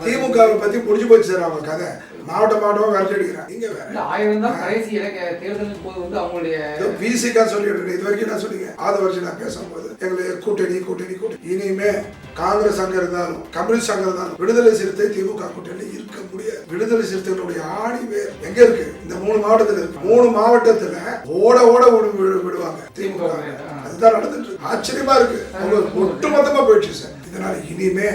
திமுகவை பத்தி முடிஞ்சு போச்சு சார் அவங்க கதை. மாவட்ட மாவட்டமா விரட்டி அடிக்கிறாங்க. நீங்க வேற. ஆயிரம் தான் கடைசி இலக்க தேர்தலின் போது வந்து அவங்களுடைய விசிகா சொல்லிட்டு இருக்கேன். இது வரைக்கும் நான் சொன்னீங்க? ஆறு வருஷம் நான் பேசும்போது எங்களுக்கு கூட்டணி கூட்டணி கூட்டணி. இனிமே காங்கிரஸ் அங்க இருந்தாலும் கம்யூனிஸ்ட் அங்க இருந்தாலும் விடுதலை சிறுத்தை திமுக கூட்டணி இருக்க முடியாது. விடுதலை சிறுத்தைகளுடைய ஆணி வேர் எங்க இருக்கு? இந்த மூணு மாவட்டத்துல இருக்கு. மூணு மாவட்டத்துல ஓட ஓட விடு- விடு- விடுவாங்க. திமுக. அதுதான் நடந்துட்டு இருக்கு. ஆச்சரியமா இருக்கு. ஒட்டுமொத்தமா போயிடுச்சு சார். இதனால் இனிமே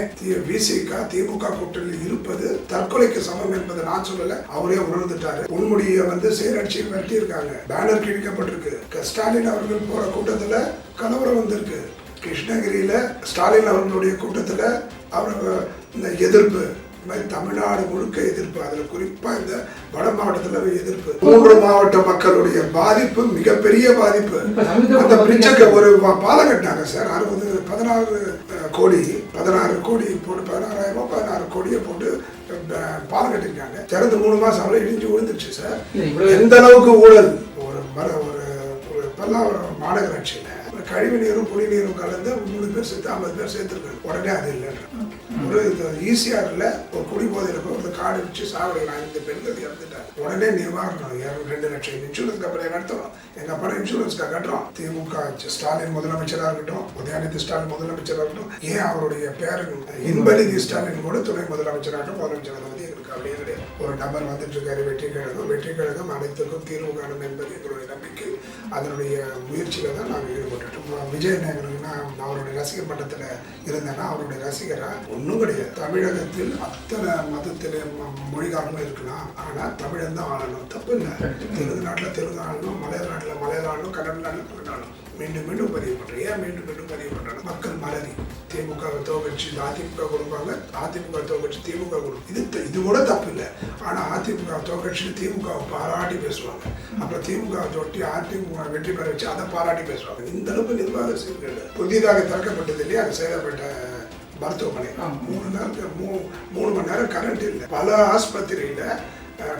விசிக திமுக கூட்டணியில் இருப்பது தற்கொலைக்கு சமம் என்பதை நான் சொல்லல. அவரே உணர்ந்துட்டாரு. உன்முடிய வந்து செயலட்சி வெட்டி இருக்காங்க பேனர் கிழிக்கப்பட்டிருக்கு. ஸ்டாலின் அவர்கள் போற கூட்டத்துல கலவரம் வந்திருக்கு. கிருஷ்ணகிரியில ஸ்டாலின் அவர்களுடைய கூட்டத்துல அவர் இந்த எதிர்ப்பு இந்த மாதிரி தமிழ்நாடு முழுக்க எதிர்ப்பு. அதுல குறிப்பா இந்த வட மாவட்டத்துல எதிர்ப்பு. மூன்று மாவட்ட மக்களுடைய பாதிப்பு மிகப்பெரிய பாதிப்பு. அந்த பிரிட்ஜுக்கு ஒரு பாலம் கட்டினாங்க சார். அறுபது பதினாறு கோடி பதினாறு கோடி போட்டு பதினாறாயிரம் ரூபாய் பதினாறு கோடியை போட்டு பாலம் கட்டிருக்காங்க திறந்து மூணு மாசம் அவ்வளோ இடிஞ்சு விழுந்துருச்சு சார். எந்த அளவுக்கு ஊழல்? ஒரு மர ஒரு பல்லாவரம் மாநகராட்சியில கழிவு நீரும் குடி நீரும் கலந்து மூணு பேர் சேர்த்து ஐம்பது பேர் சேர்த்துருக்காங்க உடனே அது இல்லைன்ற ஒரு இது ஈஸியாரில் ஒரு குடி போதையில் ஒரு காடு வச்சு சாவடிக்கலாம் இந்த பெண்கள் இறந்துட்டாங்க. உடனே நிவாரணம். ரெண்டு லட்சம் இன்சூரன்ஸ் கம்பெனி நடத்துறோம். எங்க அப்பா இன்சூரன்ஸ்க்காக கட்டுறோம். திமுக ஸ்டாலின் முதலமைச்சராக இருக்கட்டும் உதயநிதி ஸ்டாலின் முதலமைச்சராக இருக்கட்டும் ஏன் அவருடைய பேரன் இன்பநிதி ஸ்டாலின் கூட துணை முதலமைச்சராகட்டும் முதலமைச்சராக வந்து அப்படியே கிடையாது ஒரு நபர் வந்துட்டு இருக்காரு வெற்றி கழகம். வெற்றி கழகம் அனைத்துக்கும் தீர்வு காணும் என்பது எங்களுடைய நம்பிக்கை. அதனுடைய முயற்சியில தான் நாங்கள் ஈடுபட்டுட்டோம். விஜய் அவருடைய ரசிகர் மன்றத்தில் இருந்தேன்னா அவருடைய ரசிகரா? ஒன்றும் கிடையாது. தமிழகத்தில் அத்தனை மதத்தில் மொழிகாரமும் இருக்கலாம். ஆனால் தமிழன் தான் ஆளணும். தப்பு இல்லை. தெலுங்கு நாட்டில் தெலுங்கு ஆளணும் மலையாள நாட்டில் மலையாள ஆளணும் கன்னட நாட்டில் கன்னட ஆளணும். மீண்டும் மீண்டும் பதிவு பண்ணுறேன் ஏன் மீண்டும் மீண்டும் பதிவு பண்ணுறாங்க மக்கள் மறதி திமுக தோக்கடிச்சு அதிமுக கொடுப்பாங்க அதிமுக தோக்கடிச்சு திமுக கொடுக்கும் இது இது கூட தப்பு இல்லை ஆனால் அதிமுக தோக்கடிச்சு திமுக பாராட்டி பேசுவாங்க. அப்புறம் திமுக தொட்டி அதிமுக வெற்றி பெற வச்சு அதை பாராட்டி பேசுவாங்க. இந்த அளவுக்கு நிர்வாக சீர்கேடு. புதிதாக திறக்கப்பட்டது இல்லையா? அது சேதப்பட்ட மருத்துவமனை. மூணு நேரத்துக்கு மூ மூணு மணி நேரம் கரண்ட் இல்லை. பல ஆஸ்பத்திரியில்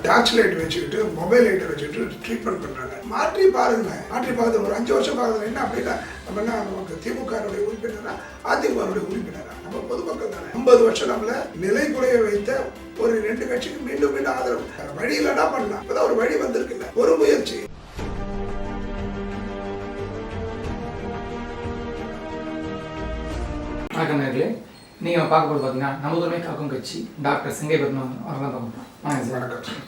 டார்ச் லைட் வச்சுக்கிட்டு மொபைல் லைட்டை வச்சுக்கிட்டு ட்ரீட்மெண்ட் பண்ணுறாங்க மாற்றி பாருங்க. மாற்றி பார்த்து ஒரு அஞ்சு வருஷம் பாருங்க என்ன அப்படின்னா நம்ம என்ன நமக்கு திமுகனுடைய உறுப்பினரா அதிமுகனுடைய உறுப்பினரா? நம்ம பொதுமக்கள் தானே. ஐம்பது வருஷம் நம்மள நிலை குறைய வைத்த ஒரு ரெண்டு கட்சிக்கு மீண்டும் மீண்டும் ஆதரவு. வேற வழி இல்லைன்னா பண்ணலாம். இப்பதான் ஒரு வழி வந்திருக்குல்ல. ஒரு முயற்சி. வணக்கம் நேர்களே. நீங்க பார்க்க போது பார்த்தீங்கன்னா நமதுரிமை காக்கும் கட்சி டாக்டர் சிங்கை பத்மன் அவர்கள் தான் வணக்கம் சார். வணக்கம்.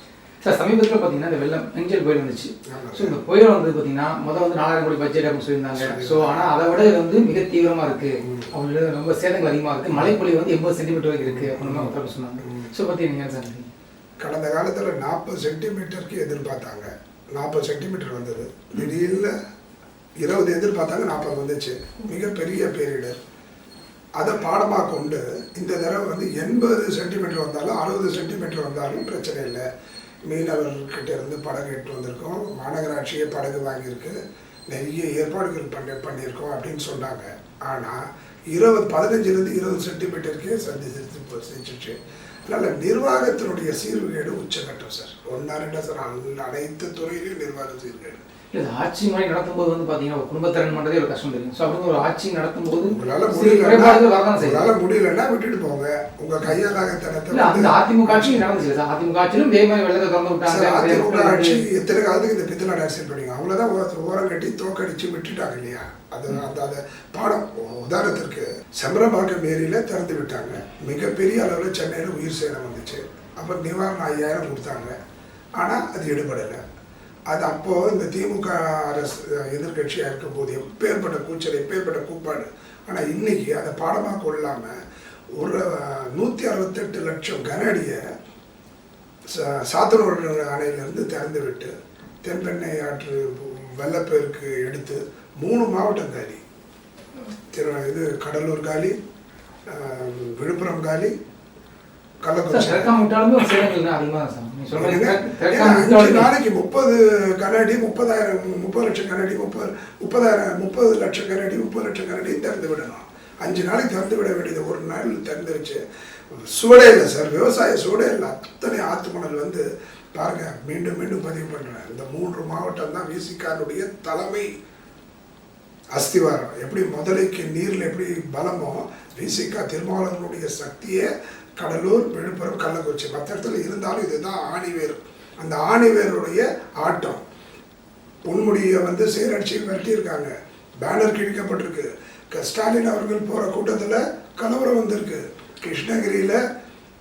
சார் சமீபத்தில் பார்த்தீங்கன்னா இந்த வெள்ளம் நெஞ்சல் புயல் வந்துச்சு. ஸோ இந்த புயல் வந்து பார்த்தீங்கன்னா முதல் வந்து நாலாயிரம் கோடி பட்ஜெட் அப்படின்னு சொல்லியிருந்தாங்க. ஸோ ஆனால் அதை விட வந்து மிக தீவிரமாக இருக்கு. அவங்களோட ரொம்ப சேதங்கள் அதிகமாக இருக்கு. மழைப்பொழி வந்து எண்பது சென்டிமீட்டர் வரைக்கும் இருக்கு அப்படின்னு ஒருத்தர் சொன்னாங்க. ஸோ பற்றி நீங்கள் சார்? கடந்த காலத்தில் நாற்பது சென்டிமீட்டருக்கு எதிர்பார்த்தாங்க. நாற்பது சென்டிமீட்டர் வந்தது. திடீர்னு இருபது எதிர்பார்த்தாங்க நாற்பது வந்துச்சு. மிகப்பெரிய பேரிடர். அதை பாடமாக கொண்டு இந்த தடவை வந்து எண்பது சென்டிமீட்டர் வந்தாலும் அறுபது சென்டிமீட்டர் வந்தாலும் பிரச்சனை இல்லை. மீனவர்கிட்ட இருந்து படகு எடுத்து வந்திருக்கோம். மாநகராட்சியே படகு வாங்கியிருக்கு. நிறைய ஏற்பாடுகள் பண்ணி பண்ணியிருக்கோம் அப்படின்னு சொன்னாங்க. ஆனால் இருபது பதினஞ்சுலேருந்து இருபது சென்டிமீட்டருக்கே சந்திச்சு செஞ்சிச்சு அதனால் நிர்வாகத்தினுடைய சீர்கேடு உச்சகட்டம் சார். ஒன்றா ரெண்டா சார். அனைத்து துறையிலையும் நிர்வாக சீர்கேடு. இல்ல ஆட்சி முறை நடத்தும் போது வந்து பார்த்தீங்கன்னா ஒரு குடும்பத்திறன் பண்ணுறதே ஒரு கஷ்டம் தெரியும் ஸோ அப்படின்னு ஒரு ஆட்சி நடத்தும் போது உங்களால முடியலன்னா முடியலன்னா விட்டுட்டு போங்க. உங்க கையாலாகத்தனத்தை இல்ல அந்த அதிமுக ஆட்சியும் நடந்துச்சு சார். அதிமுக ஆட்சியிலும் மாதிரி வெள்ளத்தை திறந்து விட்டாங்க. அதிமுக ஆட்சி எத்தனை காலத்துக்கு இந்த பித்தளை அரசியல் பண்ணீங்க? அவ்வளவுதான் ஓர- ஓரம் கட்டி தோக்கடிச்சு விட்டுட்டாங்க இல்லையா? அது அந்த அந்த பாடம் உதாரணத்திற்கு செம்பரம்பாக்கம் ஏரியில திறந்து விட்டாங்க. மிகப்பெரிய அளவில் சென்னையில் உயிர் சேதம் வந்துச்சு. அப்போ நிவாரணம் ஐயாயிரம் கொடுத்தாங்க. ஆனால் அது எடுபடலை. அது அப்போது இந்த திமுக அரசு எதிர்கட்சியாக இருக்கும்போது எப்பேற்பட்ட கூச்சல் எப்பேற்பட்ட கூப்பாடு. ஆனால் இன்றைக்கி அதை பாடமாக கொள்ளாமல் ஒரு நூற்றி அறுபத்தெட்டு லட்சம் கன அடியை சா- சாத்தனூர் அணையிலிருந்து திறந்து விட்டு தென்பெண்ணை ஆற்று வெள்ளப்பெருக்கு எடுத்து மூணு மாவட்டம் காலி. திரு இது கடலூர் காலி விழுப்புரம் காலி நாளைக்கு முப்பது கனஅடி முப்பதாயிரம் முப்பது லட்சம் கனஅடி முப்பது முப்பதாயிரம் முப்பது லட்சம் கனஅடி முப்பது லட்சம் கனஅடி திறந்து விடணும் அஞ்சு நாளைக்கு திறந்து விட வேண்டியது ஒரு நாள் திறந்து வச்சு சுவடே இல்லை சார் விவசாய சுவடே இல்லை. அத்தனை ஆத்து மணல் வந்து பாருங்க மீண்டும் மீண்டும் பதிவு பண்றேன். இந்த மூன்று மாவட்டம் தான் விசிகாருடைய தலைமை அஸ்திவாரம். எப்படி முதலைக்கு நீரில் எப்படி பலமோ விசிகா திருமாவளவனுடைய சக்தியை கடலூர் விழுப்புரம் கள்ளக்குறிச்சி. மற்ற இடத்துல இருந்தாலும் இதுதான் ஆணிவேர். அந்த ஆணிவேருடைய ஆட்டம். பொன்முடியை வந்து சீரடிச்சு விரட்டியிருக்காங்க பேனர் கிழிக்கப்பட்டிருக்கு. ஸ்டாலின் அவர்கள் போகிற கூட்டத்தில் கலவரம் வந்திருக்கு. கிருஷ்ணகிரியில்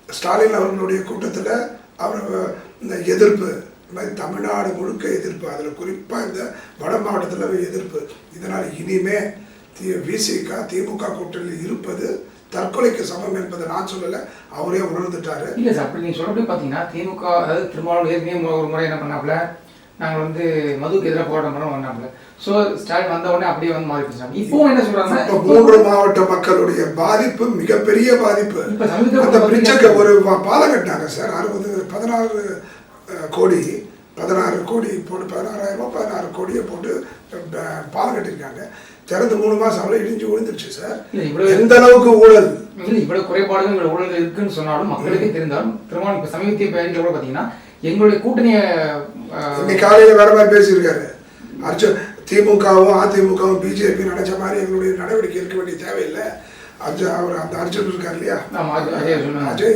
ஸ்டாலின் அவர்களுடைய கூட்டத்தில் அவர் இந்த எதிர்ப்பு. இந்த மாதிரி தமிழ்நாடு முழுக்க எதிர்ப்பு. அதில் குறிப்பாக இந்த வட மாவட்டத்தில் எதிர்ப்பு. இதனால் இனிமே தி விசிக திமுக கூட்டணியில் இருப்பது தற்கொலைக்கு சமம் என்பதை நான் சொல்லலை. அவரே உணர்ந்துட்டாரு. இல்ல சார் அப்படி நீங்க சொல்றபடி பாத்தீங்கன்னா திமுக அதாவது திருமாவளவன் ஏற்கனவே ஒரு முறை என்ன பண்ணாப்புல? நாங்கள் வந்து மதுக்கு எதிராக போராட்டம் பண்ண பண்ணாப்புல. ஸோ ஸ்டாலின் வந்த உடனே அப்படியே வந்து மாறி பேசுறாங்க இப்போ என்ன சொல்றாங்கன்னா இப்ப மூன்று மாவட்ட மக்களுடைய பாதிப்பு மிகப்பெரிய பாதிப்பு. அந்த ஒரு பிரிட்ஜுக்கு ஒரு பாலம் கட்டினாங்க சார். அறுபது பதினாறு கோடி பதினாறு கோடி போட்டு பதினாறாயிரம் ரூபாய் பதினாறு கோடியை போட்டு பாலம் கட்டியிருக்காங்க. திறந்து மூணு மாசம் அவ்வளோ இடிஞ்சு விழுந்துருச்சு சார். எந்த அளவுக்கு ஊழல்? இவ்வளவு குறைபாடுகள் இவ்வளவு ஊழல்கள் இருக்குன்னு சொன்னாலும் மக்களுக்கே தெரிந்தாலும் திருமாவளவன் இப்ப சமீபத்திய பேரில் கூட பாத்தீங்கன்னா எங்களுடைய கூட்டணியை இன்னைக்கு காலையில வேற மாதிரி பேசியிருக்காரு. அர்ஜுன் திமுகவும் அதிமுகவும் பிஜேபி நினைச்ச மாதிரி எங்களுடைய நடவடிக்கை இருக்க வேண்டிய தேவையில்லை. அர்ஜுன் அவர் அந்த அர்ஜுன் இருக்கார் இல்லையா? அஜய்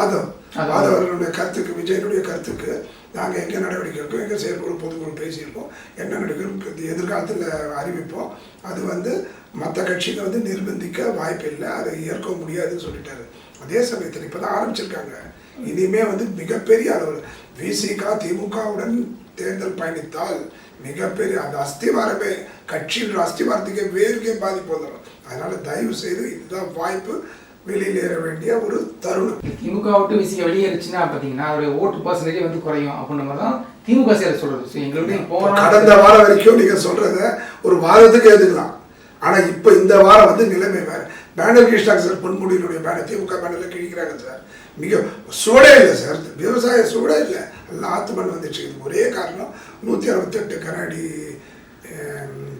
ஆதவ். ஆதவ். ஆதவ் அவர்களுடைய கருத்துக்கு விஜயனுடைய கருத்துக்கு நாங்கள் எங்கே நடவடிக்கை இருக்கோம் எங்கே செயற்குழு பொதுக்குழு பேசியிருக்கோம். என்ன நடவடிக்கை எதிர்காலத்தில் அறிவிப்போம். அது வந்து மற்ற கட்சிகளை வந்து நிர்பந்திக்க வாய்ப்பு இல்லை அதை ஏற்க முடியாதுன்னு சொல்லிட்டாரு. அதே சமயத்தில் இப்போ தான் ஆரம்பிச்சிருக்காங்க. இனிமே வந்து மிகப்பெரிய அளவில் விசிகா திமுகவுடன் தேர்தல் பயணித்தால் மிகப்பெரிய அந்த அஸ்திவாரமே கட்சியின் அஸ்திவாரத்துக்கே வேறுக்கே பாதிப்பு வந்துடும். அதனால தயவு செய்து இதுதான் வாய்ப்பு. வெளியில் ஏற வேண்டிய ஒரு தருணம். திமுக விட்டு விசிக வெளியேறுச்சுன்னா பாத்தீங்கன்னா அவருடைய ஓட்டு பர்சன்டேஜ் வந்து குறையும். அப்படின்ற மாதிரி தான் திமுக சேர சொல்றது. ஸோ எங்களுடைய போன கடந்த வாரம் வரைக்கும் நீங்க சொல்றத ஒரு வாரத்துக்கு ஏத்துக்கலாம். ஆனா இப்ப இந்த வாரம் வந்து நிலைமை வேற. பேனர் கிருஷ்ணாங்க சார் பொன்முடியினுடைய பேனர் திமுக பேனர்ல கிழிக்கிறாங்க சார். மிக சூடே இல்லை சார். விவசாய சூடே இல்லை. எல்லாம் ஆத்து மண் வந்துச்சு. ஒரே காரணம். நூத்தி அறுபத்தெட்டு கண்ணாடி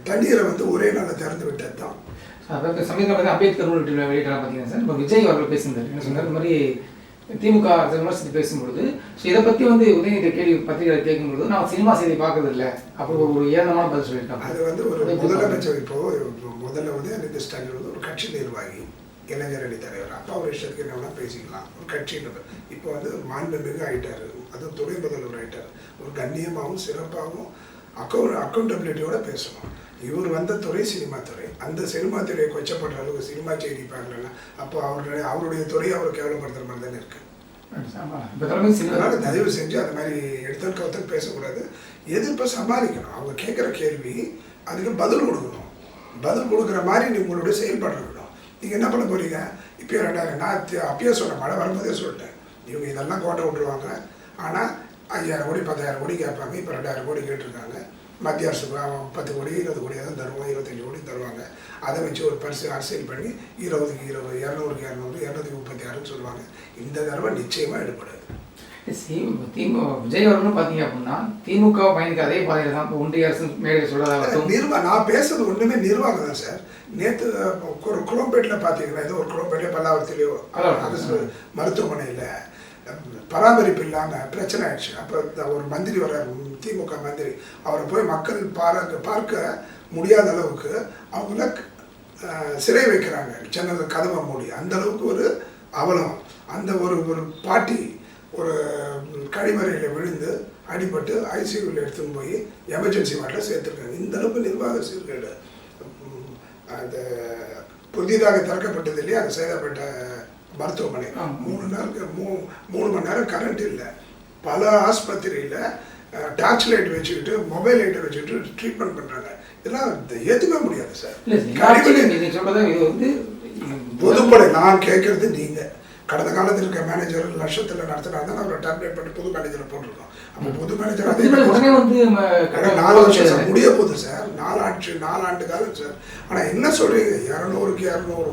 தண்ணீரை வந்து ஒரே நாளில் திறந்து விட்டது தான் அதாவது சமீபத்தில் வந்து அம்பேத்கர் உள்ளிட்ட வெளியிட்டாங்க பார்த்தீங்கன்னா சார் இப்போ விஜய் அவர்கள் பேசியிருந்தார் என்ன சொன்னார்? இந்த மாதிரி திமுக விமர்சித்து பேசும்பொழுது ஸோ இதை பற்றி வந்து உதயநிதி கேள்வி பத்திரிகை கேட்கும்பொழுது நான் சினிமா செய்தி பார்க்கறது இல்லை அப்போ ஒரு ஏளனமான பதில் சொல்லியிருக்காங்க. அது வந்து ஒரு முதலமைச்சர் இப்போ முதல்ல வந்து எனக்கு ஸ்டாலின் வந்து ஒரு கட்சி நிர்வாகி இளைஞர் அணி தலைவர். அப்பா ஒரு விஷயத்துக்கு என்ன பேசிக்கலாம். ஒரு கட்சியினர் இப்போ வந்து மாண்புமிகு ஆயிட்டாரு. அதுவும் துணை முதல்வர் ஆயிட்டாரு. ஒரு கண்ணியமாகவும் சிறப்பாகவும் அக்கௌண்ட் அக்கௌண்டபிலிட்டியோட பேசணும். இவர் வந்த துறை சினிமா துறை. அந்த சினிமா துறையை கொச்சப்படுற அளவுக்கு சினிமா செய்தி பார்க்கலன்னா அப்போ அவருடைய அவருடைய துறையை அவர் கேவலப்படுத்துற மாதிரி தானே இருக்கு. இப்போ அதனால தயவு செஞ்சு அந்த மாதிரி எடுத்தல் கவுத்தல் பேசக்கூடாது. எதிர்ப்பை சமாளிக்கணும்? அவங்க கேட்குற கேள்வி அதுக்கு பதில் கொடுக்கணும். பதில் கொடுக்குற மாதிரி நீ உங்களுடைய செயல்பாடு இருக்கணும் நீங்கள் என்ன பண்ண போறீங்க? இப்பயே ரெண்டாயிரம் நான் அப்பயே சொன்னேன் மழை வரும்போதே சொல்லிட்டேன். இவங்க இதெல்லாம் கோட்டை விட்டுருவாங்க. ஆனால் ஐயாயிரம் கோடி பத்தாயிரம் கோடி கேட்பாங்க. இப்போ ரெண்டாயிரம் கோடி கேட்டிருக்காங்க. மத்திய அவன் பத்து கோடி இருபது கோடி தான் தருவாங்க இருபத்தஞ்சு கோடி தருவாங்க. அதை வச்சு ஒரு பரிசு அரசியல் பண்ணி இருபதுக்கு இருபது இரநூறுக்கு இரநூறு இரநூத்தி முப்பத்தி ஆறுன்னு சொல்லுவாங்க. இந்த தடவை நிச்சயமாக எடுப்படாது திமுக விஜய் அவர்களும் பார்த்தீங்க அப்படின்னா திமுக பயணிக்க அதே பாதையில் தான் ஒன்றிய அரசு மேடையில் சொல்றதாகட்டும் நிர்வா நான் பேசுறது ஒண்ணுமே நிர்வாகம் தான் சார். நேற்று ஒரு குளம்பேட்டில் பார்த்தீங்கன்னா ஏதோ ஒரு குளம்பேட்டில் பல்லாவரத்துலேயோ பல்லாவரத்துல. அரசு மருத்துவமனையில் பராமரிப்பு இல்லாமல் பிரச்சனை ஆயிடுச்சு. அப்போ ஒரு மந்திரி வர்றார் திமுக மந்திரி. அவரை போய் மக்கள் பார்க்க பார்க்க முடியாத அளவுக்கு அவங்கள சிறை வைக்கிறாங்க. சின்னது கதவை மூடி. அந்த அளவுக்கு ஒரு அவலம். அந்த ஒரு ஒரு பாட்டி ஒரு கழிவறையில் விழுந்து அடிபட்டு ஐசியூவில் எடுத்துன்னு போய் எமர்ஜென்சி வார்டில் சேர்த்துருக்காங்க. இந்த அளவுக்கு நிர்வாக சீர்கேடு. அந்த புதிதாக திறக்கப்பட்டது இல்லையா? அந்த சேதப்பட்ட மருத்துவமனை. மூணு நேரம் மூ மூணு மணி நேரம் கரண்ட் இல்லை. பல ஆஸ்பத்திரியில் டார்ச் லைட் வச்சுக்கிட்டு மொபைல் லைட்டை வச்சுக்கிட்டு ட்ரீட்மெண்ட் பண்ணுறாங்க இதெல்லாம் ஏற்றுக்க முடியாது சார். வந்து பொதுப்படை நான் கேட்கறது நீங்க. கடந்த காலத்தில் இருக்க மேனேஜர் லட்சத்தில் நடத்தினா தான் அவரை டர்மினேட் பண்ணி புது மேனேஜரை போட்டிருக்கோம். அப்போ புது மேனேஜர் அதே வந்து நாலு வருஷம் சார் முடிய போகுது சார். நாலாண்டு நாலாண்டு காலம் சார். ஆனால் என்ன சொல்றீங்க? இரநூறுக்கு இரநூறு.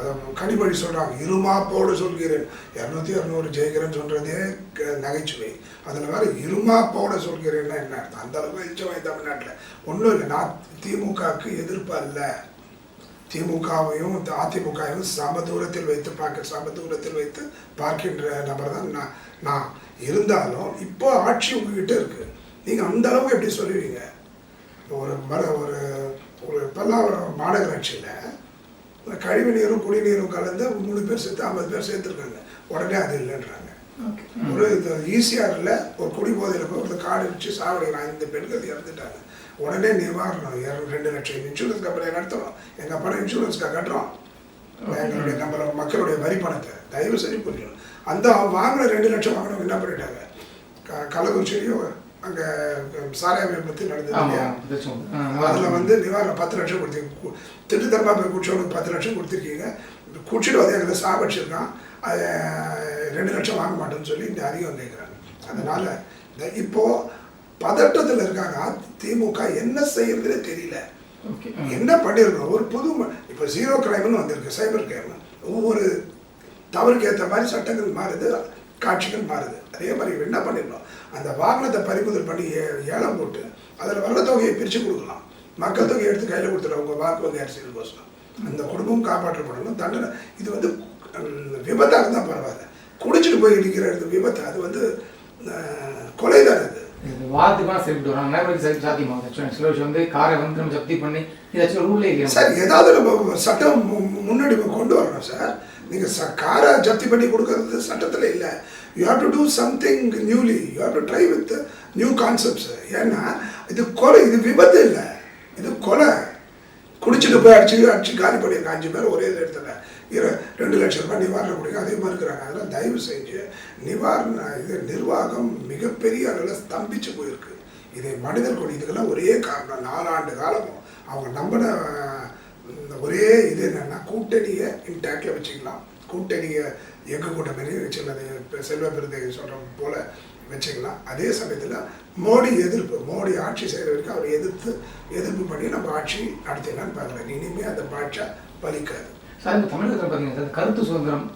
அதை கனிமொழி சொல்கிறாங்க இருமாப்போடு சொல்கிறேன். இரநூத்தி இரநூறு ஜெயிக்கிறேன்னு சொல்கிறதே க- நகைச்சுவை. அதில் வேற இருமாப்போடு சொல்கிறேன்னா என்ன அர்த்தம்? அந்த அளவுக்கு இச்சவாய் தமிழ்நாட்டில். ஒன்றும் இல்லை. நான் திமுகவுக்கு எதிர்ப்பு அல்ல. திமுகவையும் அதிமுகவையும் சம தூரத்தில் வைத்து பார்க்க சம தூரத்தில் வைத்து பார்க்கின்ற நபர் தான் நான் நான். இருந்தாலும் இப்போ ஆட்சி உங்ககிட்ட இருக்குது நீங்கள் அந்த அளவுக்கு எப்படி சொல்லுவீங்க? ஒரு மர ஒரு ஒரு பல்லாவரம் மாநகராட்சியில் கழிவு நீரும் குடிநீரும் கலந்து மூணு பேர் சேர்த்து ஐம்பது பேர் சேர்த்துருக்காங்க. உடனே அது இல்லைன்றாங்க. ஒரு இது ஈஸியாரில் ஒரு குடி போதையில் போய் ஒரு காடு வச்சு சாவடிக்கிறான் இந்த பெண்கள் இறந்துட்டாங்க. உடனே நிவாரணம் ரெண்டு லட்சம் இன்சூரன்ஸ் கம்பெனி நடத்துகிறோம் எங்கள் பணம் இன்சூரன்ஸ்க்காக கட்டுறோம். எங்களுடைய நம்ம மக்களுடைய வரி பணத்தை. தயவு செஞ்சு புரியணும் அந்த வாங்கின ரெண்டு லட்சம் வாங்கினவங்க என்ன பண்ணிட்டாங்க? க கள்ளக்குறிச்சியிலையும் அங்கே சாராய விபத்து நடந்தது அதில் வந்து நிவாரணம் பத்து லட்சம் கொடுத்தீங்க கு- திட்டுத்தரமாக போய் குடிச்சவனுக்கு பத்து லட்சம் கொடுத்துருக்கீங்க. குடிச்சிட்டு வந்து எங்களை சாவடிச்சிருக்கான் அதை ரெண்டு லட்சம் வாங்க மாட்டேன்னு சொல்லி இந்த அதிகம் கேட்குறாங்க அதனால் இந்த இப்போது பதட்டத்தில் இருக்காங்க. திமுக என்ன செய்யறதுனே தெரியல. என்ன பண்ணியிருக்கோம் ஒரு புது இப்போ ஜீரோ கிரைம்னு வந்திருக்கு சைபர் கிரைம் ஒவ்வொரு தவறுக்கு ஏற்ற மாதிரி சட்டங்கள் மாறுது காட்சிகள் மாறுது. அதே மாதிரி என்ன பண்ணிடணும் அந்த வாகனத்தை பறிமுதல் பண்ணி ஏ- ஏலம் போட்டு அதில் வர்ற தொகையை பிரித்து கொடுக்கலாம். மக்கள் தொகையை எடுத்து கையில் கொடுத்துருவோம் உங்கள் வாக்கு வங்கி அரசியல் கோசம் அந்த குடும்பம் காப்பாற்றப்படணும். தண்டனை இது வந்து விபத்தாக இருந்தால் பரவாயில்ல. குடிச்சிட்டு போய் இடிக்கிற இடத்து விபத்து அது வந்து கொலை தானே அது. சரிப்பட்டு வராங்க. நடைமுறைக்கு சரி சாத்தியமாகும் ஆக்சுவலாக சில விஷயம் வந்து காரை வந்து நம்ம ஜப்தி பண்ணி இது ஆக்சுவலாக ரூல்லே இல்லையா சார் ஏதாவது நம்ம சட்டம் முன்னாடி கொண்டு வரணும் சார். நீங்கள் ச காரை ஜப்தி பண்ணி கொடுக்கறது சட்டத்தில் இல்லை. You have to do something newly you have to try with new concepts ஏன்னா இது கொலை இது விபத்து இல்லை. இது கொலை. குடிச்சிட்டு போய் அடிச்சு அடிச்சு காலி பண்ணியிருக்காங்க அஞ்சு பேர் ஒரே இடத்துல. இரு ரெண்டு லட்சம் ரூபாய் நிவாரணம் கொடுக்க அதே மாதிரி இருக்கிறாங்க. அதெல்லாம் தயவு செஞ்சு நிவாரண இது நிர்வாகம் மிகப்பெரிய அளவில் ஸ்தம்பிச்சு போயிருக்கு. இதை மனிதர் கொடி இதுக்கெல்லாம் ஒரே காரணம். நாலாண்டு காலமும் அவங்க நம்பின இந்த ஒரே இது என்னென்னா கூட்டணியை இன்டாக்டில் வச்சுக்கலாம். கூட்டணியை எங்க கூட்டணி வச்சுக்கலாம் இப்போ செல்வ பெருந்தை சொல்கிற போல வச்சுக்கலாம். அதே சமயத்தில் மோடி எதிர்ப்பு மோடி ஆட்சி செய்கிற வரைக்கும் அவர் எதிர்த்து எதிர்ப்பு பண்ணி நம்ம ஆட்சி நடத்திடலாம்னு பார்க்குறேன் இனிமேல் அந்த பாட்சா பலிக்காது. சார் இப்போ தமிழகத்தில் பார்த்தீங்கன்னா கருத்து சுதந்திரம்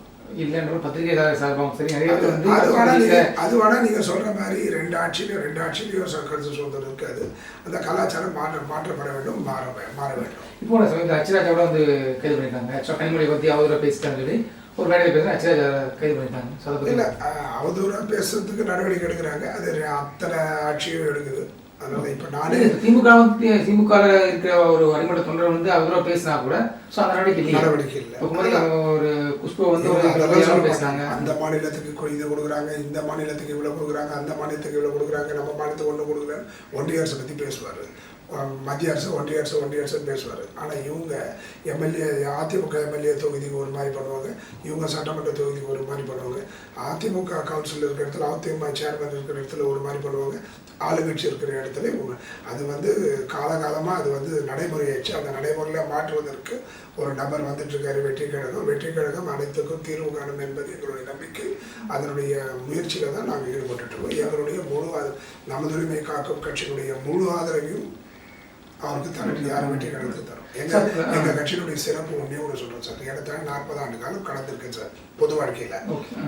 இல்லைன்ற பத்திரிகைதாரர் சார்பாகவும் சரி நிறைய பேர் வந்து அது வேணா இல்ல, நீங்க அது வேணா நீங்க சொல்ற மாதிரி ரெண்டு ஆட்சியிலையும் ரெண்டு ஆட்சியிலையும் கருத்து சுதந்திரம் இருக்காது. அந்த கலாச்சாரம் மாற்ற மாற்றப்பட வேண்டும் மாற மாற வேண்டும். இப்போ நான் சமயத்தில் அச்சுராஜாவோட வந்து கைது பண்ணிட்டாங்க ஆக்சுவலாக கனிமொழி பற்றி அவதூறாக பேசிட்டாங்க சொல்லி. ஒரு மேடையில் பேசுனா அச்சுராஜா கைது பண்ணிட்டாங்க. பத்தி- இல்ல அஹ், அவதூறா பேசுறதுக்கு நடவடிக்கை எடுக்கிறாங்க. அது அத்தனை ஆட்சியும் எடுக்குது. அதனால இப்ப நானே திமுக வந்து திமுக இருக்கிற ஒரு அடிமட்ட தொண்டர் வந்து அவதூறா பேசினா கூட ஸோ அந்த நடவடிக்கை நடவடிக்கை இல்லை. ஒரு குஷ்பு வந்து சொல்ல பேசுனாங்க. அந்த மாநிலத்துக்கு இது கொடுக்குறாங்க இந்த மாநிலத்துக்கு இவ்வளவு கொடுக்குறாங்க அந்த மாநிலத்துக்கு இவ்வளவு கொடுக்குறாங்க நம்ம மாநிலத்துக்கு ஒன்று கொடுக்குறாங்க ஒன்றிய அரசை பற்றி பேசுவார். மத்திய அரசு ஒன்றிய அரசு ஒன்றிய அரசுன்னு பேசுவார். ஆனால் இவங்க எம்எல்ஏ அதிமுக எம்எல்ஏ தொகுதிக்கு ஒரு மாதிரி பண்ணுவாங்க. இவங்க சட்டமன்ற தொகுதிக்கு ஒரு மாதிரி பண்ணுவாங்க. அதிமுக கவுன்சில் இருக்கிற இடத்துல அதிமுக சேர்மன் இருக்கிற இடத்துல ஒரு மாதிரி பண்ணுவாங்க. ஆளுங்கட்சி இருக்கிற இடத்துல இவங்க. அது வந்து காலகாலமாக அது வந்து நடைமுறையாச்சு அந்த நடைமுறையில் மாற்றுவதற்கு ஒரு நபர் வந்துட்டு இருக்காரு வெற்றி கழகம். வெற்றி கழகம் அனைத்துக்கும் தீர்வு காணும் என்பது எங்களுடைய நம்பிக்கை. அதனுடைய முயற்சியில் தான் நாங்கள் ஈடுபட்டுருக்கோம் எங்களுடைய முழு ஆத- நமது உரிமை காக்கும் கட்சியினுடைய முழு ஆதரவையும் அவருக்கு தரணும் யாரும் வெற்றி கழகத்துக்கு தரும். எங்க சார், ஆ. எங்க கட்சியினுடைய சிறப்பு ஒன்றே ஒன்று சொல்றோம் சார். ஏறத்தாழ நாற்பது ஆண்டு காலம் கடந்திருக்கேன் சார் பொது வாழ்க்கையில.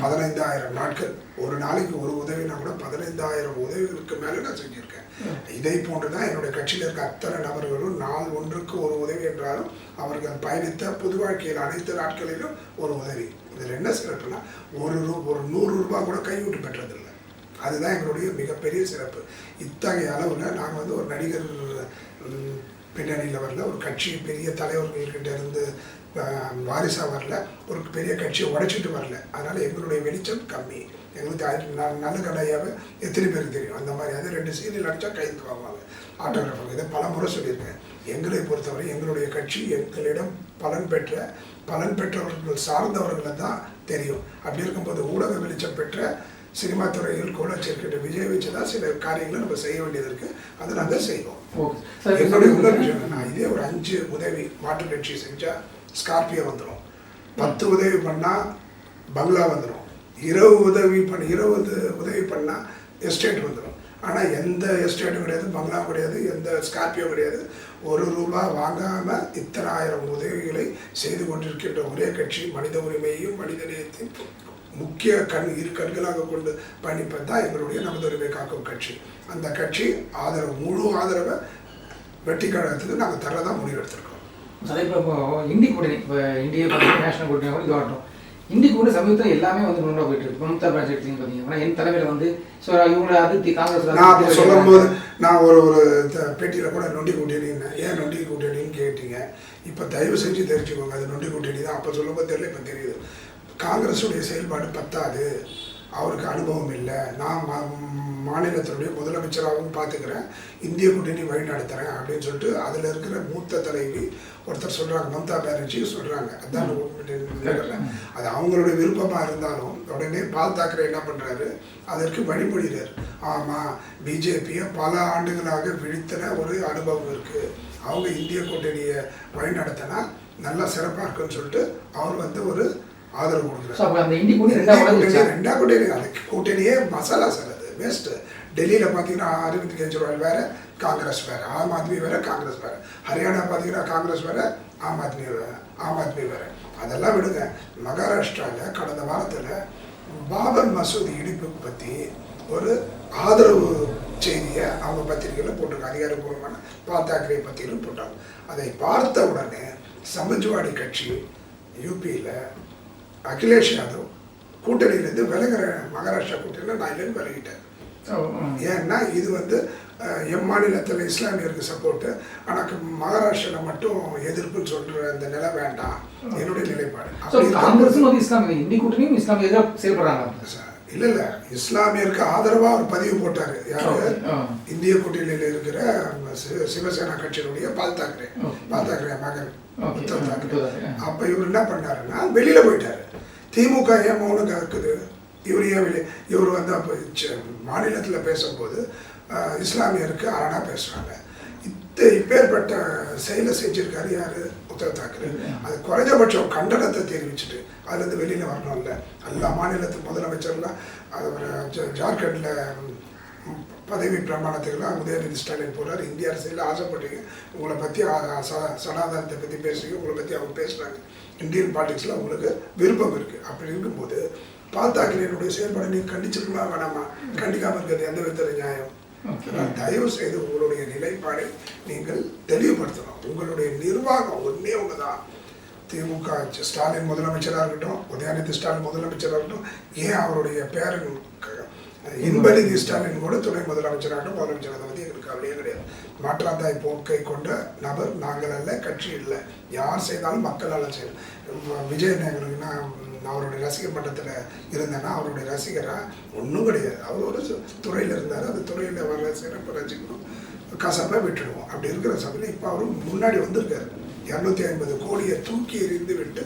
பதினைந்தாயிரம் நாட்கள். ஒரு நாளைக்கு ஒரு உதவினா கூட பதினைந்தாயிரம் உதவிகளுக்கு மேலே நான் செஞ்சுருக்கேன். இதை போன்று தான் என்னுடைய கட்சியில் இருக்க அத்தனை நபர்களும் நாள் ஒன்றுக்கு ஒரு உதவி என்றாலும் அவர்கள் பயணித்த புது வாழ்க்கையில் அனைத்து நாட்களிலும் ஒரு உதவி. இதில் என்ன சிறப்புனா ஒரு ரூ ஒரு நூறு ரூபாய் கூட கைவிட்டு பெற்றதில்லை. அதுதான் எங்களுடைய மிகப்பெரிய சிறப்பு. இத்தகைய அளவில் நாங்கள் வந்து ஒரு நடிகர் பின்னணியில் வரல. ஒரு கட்சி பெரிய தலைவர்கள்கிட்ட இருந்து வாரிசாக வரல. ஒரு பெரிய கட்சியை உடைச்சிட்டு வரல. அதனால் எங்களுடைய வெளிச்சம் கம்மி. எங்களுக்கு ந- நல்ல கடையாகவே எத்தனை பேருக்கு தெரியும்? அந்த மாதிரி அது ரெண்டு சீரியல் அடித்தா கைது வாங்குவாங்க. ஆட்டோகிராஃபர் இதை பல முறை சொல்லியிருக்கேன். எங்களை பொறுத்தவரை எங்களுடைய கட்சி எங்களிடம் பலன் பெற்ற பலன் பெற்றவர்கள் சார்ந்தவர்களை தான் தெரியும். அப்படி இருக்கும்போது ஊடக வெளிச்சம் பெற்ற சினிமா துறையில் கோலச்சிருக்கின்ற விஜய் வச்சு தான் சில காரியங்களை நம்ம செய்ய வேண்டியது இருக்குது அதை நாங்கள் செய்வோம். என்னுடைய விஷயம் என்னன்னா, இதே ஒரு அஞ்சு உதவி மாற்றுக் கட்சி செஞ்சா ஸ்கார்பியோ வந்துடும் பத்து உதவி பண்ணா பங்களா வந்துடும் இருபது உதவி பண்ண இருபது உதவி பண்ணா எஸ்டேட் வந்துடும் ஆனா எந்த எஸ்டேட்டும் கிடையாது பங்களா கிடையாது எந்த ஸ்கார்பியோ கிடையாது. ஒரு ரூபா வாங்காம இத்தனை ஆயிரம் உதவிகளை செய்து கொண்டிருக்கின்ற ஒரே கட்சி மனித உரிமையையும் மனித நேயத்தையும் முக்கிய கண் இரு கண்களாக கொண்டு பயணிப்பது தான் எங்களுடைய நமது உரிமை காக்கும் கட்சி. அந்த கட்சி ஆதரவு முழு ஆதரவை வெற்றி கழகத்துக்கு நாங்கள் தரதான் முடிவு எடுத்திருக்கோம். அதே இப்போ இந்திய கூட்டணி இப்போ இந்திய நேஷனல் கூட்டணி கூட இதுவாகட்டும் இந்தி கூட சமீபத்தில் எல்லாமே வந்து நோண்டா போயிட்டு இருக்கு. மம்தா பானர்ஜி எடுத்தீங்க பார்த்தீங்கன்னா என் தலைமையில் வந்து ஸோ அதிருப்தி காங்கிரஸ் நான் அப்போ சொல்லும்போது நான் ஒரு ஒரு பேட்டியில கூட நொண்டி கூட்டணின்னு ஏன் நொண்டி கூட்டணின்னு கேட்டீங்க. இப்போ தயவு செஞ்சு தெரிஞ்சுக்கோங்க அது நொண்டி கூட்டணி தான். அப்போ சொல்லும்போது தெரியல இப்போ தெரியுது. காங்கிரஸுடைய செயல்பாடு பத்தாது. அவருக்கு அனுபவம் இல்லை. நான் மாநிலத்தினுடைய முதலமைச்சராகவும் பார்த்துக்கிறேன் இந்திய கூட்டணி வழி நடத்துகிறேன் அப்படின்னு சொல்லிட்டு அதில் இருக்கிற மூத்த தலைவி ஒருத்தர் சொல்கிறாங்க மம்தா பானர்ஜி சொல்கிறாங்க அதான். அது அவங்களுடைய விருப்பமாக இருந்தாலும் உடனே பால் தாக்கரே என்ன பண்ணுறாரு அதற்கு வழிமொழிகிறார் ஆமாம் பிஜேபியை பல ஆண்டுகளாக விழித்தன ஒரு அனுபவம் இருக்குது அவங்க இந்திய கூட்டணியை வழிநடத்தினா நல்லா சிறப்பாக இருக்குன்னு சொல்லிட்டு அவர் வந்து ஒரு ஆதரவு வளர்ந்துச்சா ரெண்டா கூட்டணி அது கூட்டணியே மசாலா சார் அது. வேஸ்ட் டெல்லியில் பார்த்தீங்கன்னா அரவிந்த் கெஜ்ரிவால் வேற காங்கிரஸ் வேற. ஆம் ஆத்மி வேற காங்கிரஸ் வேற. ஹரியானா பார்த்தீங்கன்னா காங்கிரஸ் வேற ஆம் ஆத்மி வேற ஆம் ஆத்மி வேற. அதெல்லாம் விடுங்க. மகாராஷ்டிராவில் கடந்த வாரத்தில் பாபர் மசூதி இடிப்பு பற்றி ஒரு ஆதரவு செய்தியை அவங்க பத்திரிகையில் போட்டிருக்காங்க. அதிகாரப்பூர்வமான பால் தாக்கரே பத்திரிகையில் போட்டாங்க. அதை பார்த்த உடனே சமாஜ்வாடி கட்சி யூபியில் அகிலேஷ் யாதவ் கூட்டணியிலேருந்து விலகிற மகாராஷ்டிரா கூட்டணியில் நான் இல்லைன்னு விலகிட்டேன். ஏன்னா இது வந்து எம் மாநிலத்தில் இஸ்லாமியருக்கு சப்போர்ட்டு ஆனால் மகாராஷ்டிராவில் மட்டும் எதிர்ப்புன்னு சொல்கிற அந்த நிலை வேண்டாம். என்னுடைய நிலைப்பாடு. இஸ்லாமிய இந்தி கூட்டணியும் இஸ்லாமிய எதிராக செயல்படுறாங்க. சார், இல்ல இல்ல இஸ்லாமியருக்கு ஆதரவா ஒரு பதிவு போட்டாரு. யாரு. இந்திய கூட்டணியில் இருக்கிற சிவசேனா கட்சியினுடைய பால் தாக்கரே. பால் தாக்கரே மகன் ஆ, தாக்கரே. அப்ப இவர் என்ன பண்ணாருன்னா வெளியில போயிட்டாரு. திமுக ஏன் மௌனம் காக்குது இவர் ஏன் வெளியே இவர் வந்து அப்போ மாநிலத்துல பேசும்போது இஸ்லாமியருக்கு அரணா பேசுறாங்க. இப்பேற்பட்ட செயலை செஞ்சிருக்காரு யாரு? உத்தவ் தாக்கரே. அது குறைஞ்சபட்சம் கண்டனத்தை தெரிவிச்சுட்டு அதுலேருந்து வெளியில் வரணும்ல எல்லா மாநிலத்து முதலமைச்சர்லாம் அது ஒரு ஜார்க்கண்ட்ல பதவி பிரமாணத்துக்கெல்லாம் உதயநிதி ஸ்டாலின் போறார். இந்திய அரசியலில் ஆசைப்பட்டீங்க. உங்களை பற்றி சனாதனத்தை பற்றி பேசுறீங்க. உங்களை பற்றி அவங்க பேசுகிறாங்க இந்தியன் பாலிடிக்ஸில் உங்களுக்கு விருப்பம் இருக்குது அப்படி இருக்கும்போது பால் தாக்கரேனுடைய செயல்பாடை நீங்கள் கண்டிச்சிருக்கணுமா வேணாமா? கண்டிக்காமல் இருக்கிறது எந்த விதத்தில் நியாயம்? நான் தயவு செய்து உங்களுடைய நிலைப்பாடை நீங்கள் தெளிவுபடுத்தணும் உங்களுடைய நிர்வாகம் ஒன்றே ஒன்று தான் திமுக ஸ்டாலின் முதலமைச்சராக இருக்கட்டும் உதயநிதி ஸ்டாலின் முதலமைச்சராக இருக்கட்டும் ஏன் அவருடைய பேரன் இன்பநிதி ஸ்டாலின் கூட துணை முதலமைச்சராகட்டும் முதலமைச்சர் அதை வந்து எங்களுக்கு அப்படியே கிடையாது. மாற்றாந்தாய் போக்கை கொண்ட நபர் நாங்கள் அல்ல கட்சி இல்லை. யார் செய்தாலும் மக்களால் செய்யணும் விஜய் எங்களுக்கு நான் அவருடைய ரசிகர் மன்றத்தில் இருந்தேன்னா அவருடைய ரசிகரா? ஒன்றும் கிடையாது. அவர் ஒரு துறையில் இருந்தார். அந்த துறையில் வர சிறப்பு ரசிக்கணும். கசப்பாக விட்டுடுவோம். அப்படி இருக்கிற சமயம் இப்போ அவர் முன்னாடி வந்திருக்காரு. இரநூத்தி ஐம்பது கோடியை தூக்கி எறிந்து விட்டு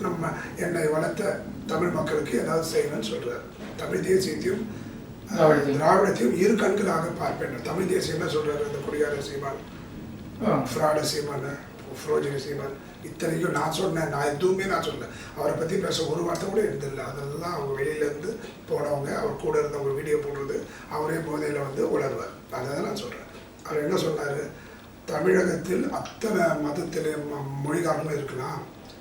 நம்ம என்னை வளர்த்த தமிழ் மக்களுக்கு ஏதாவது செய்யணும்னு சொல்றாரு. தமிழ் தேசியத்தையும் திராவிடத்தையும். இரு கண்களாக பார்ப்பேன். தமிழ் தேசியம் என்ன சொல்றாரு? அந்த குடிகார சீமான். ஃப்ராடு சீமான். ஃப்ரோஜனி சீமான் இத்தனைக்கும் நான் சொன்னேன் நான் எதுவுமே நான் சொல்லல. அவரை பற்றி பேச ஒரு வார்த்தை கூட இருந்தில்ல அதெல்லாம் அவங்க வெளியிலேருந்து போனவங்க அவர் கூட இருந்தவங்க வீடியோ போடுறது அவரே போதையில் வந்து உணர்வார் அதை தான் நான் சொல்கிறேன் அவர் என்ன சொன்னார்? தமிழகத்தில் அத்தனை மதத்திலும் மொழிகாரங்களும் இருக்கலாம்.